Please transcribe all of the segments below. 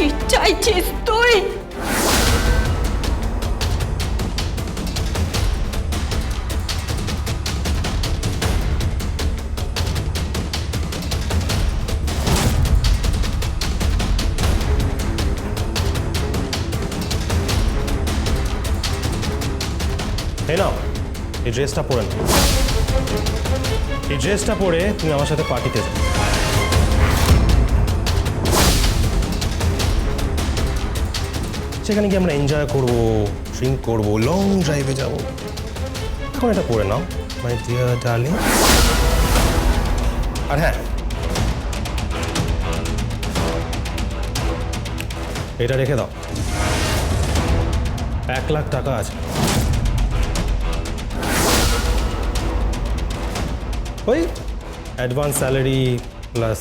কি চাইছিস তুই এই নাও এই ড্রেসটা পরে নাও এই ড্রেসটা পরে তুমি আমার সাথে পার্টিতে যাও সেখানে গিয়ে আমরা এনজয় করব ড্রিঙ্ক করব লং ড্রাইভে যাব। এখন এটা পরে নাও মাই ডিয়ার ডার্লিং আর হ্যাঁ এটা রেখে দাও। এক লাখ টাকা আছে। ওই অ্যাডভান্স স্যালারি প্লাস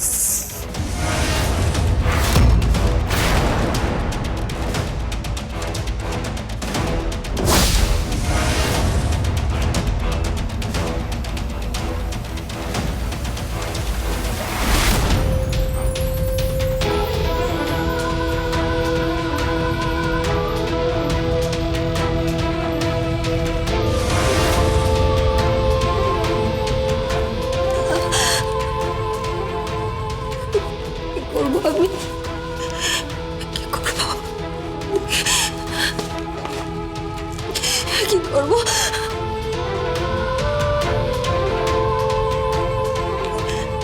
করব?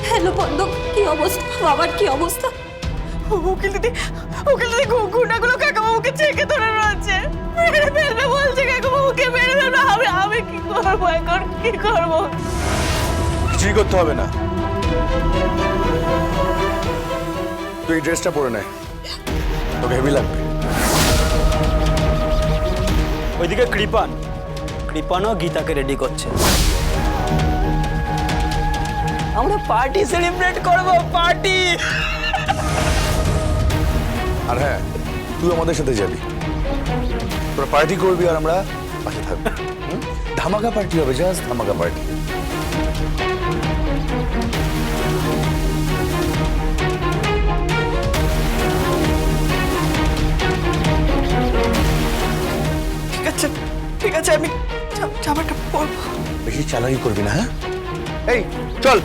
হ্যালো বন্ধ কি অবস্থা? বাবার কি অবস্থা? উকিল দিদি উকিল দিদি গুন্ডাগুলো কাকাবাবুকে চেকে ধরে রয়েছে। মেরে ফেলবে বলছে কাকাবাবুকে মেরে ফেলবে। আমি আমি কি করব এখন? কি করব? কিছুই করতে হবে না। তুই ড্রেসটা পরে নে। তোকে হেভি লাগবে। ওইদিকে কৃপান। কৃপানও গীতাকে রেডি করছে। আমরা পার্টি সেলিব্রেট করব পার্টি আর হ্যাঁ তুই আমাদের সাথে যাবি। তোরা পার্টি করবি আর আমরা পাশে থাকব। ধামাকা পার্টি হবে জাস্ট ধামাকা পার্টি জামাটা পরবো। বেশি চালাকি করবি না হ্যাঁ? এই চল।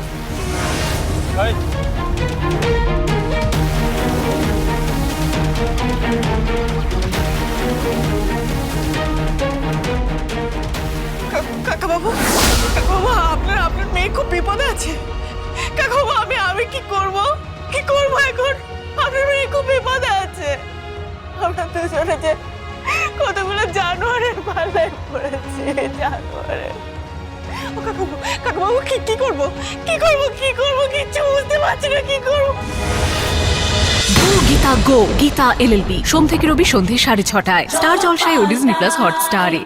কা- কাকাবাবু কাকাবাবু আপনার আপনার মেয়ে খুব বিপদে আছে। কাকাবাবু আমি আমি কি করব? কি করব এখন? আপনার মেয়ে খুব বিপদে আছে। আমরা দুজনে যে কাকুবাবু, কি কি করব? কি করব কি করব? কিচ্ছু বুঝতে পারছি না, কি করব? গো, গীতা গো, গীতা এলএলবি সোম থেকে রবি সন্ধে সাড়ে ছটায়। স্টার জলসায় ও ডিজনি প্লাস হটস্টারে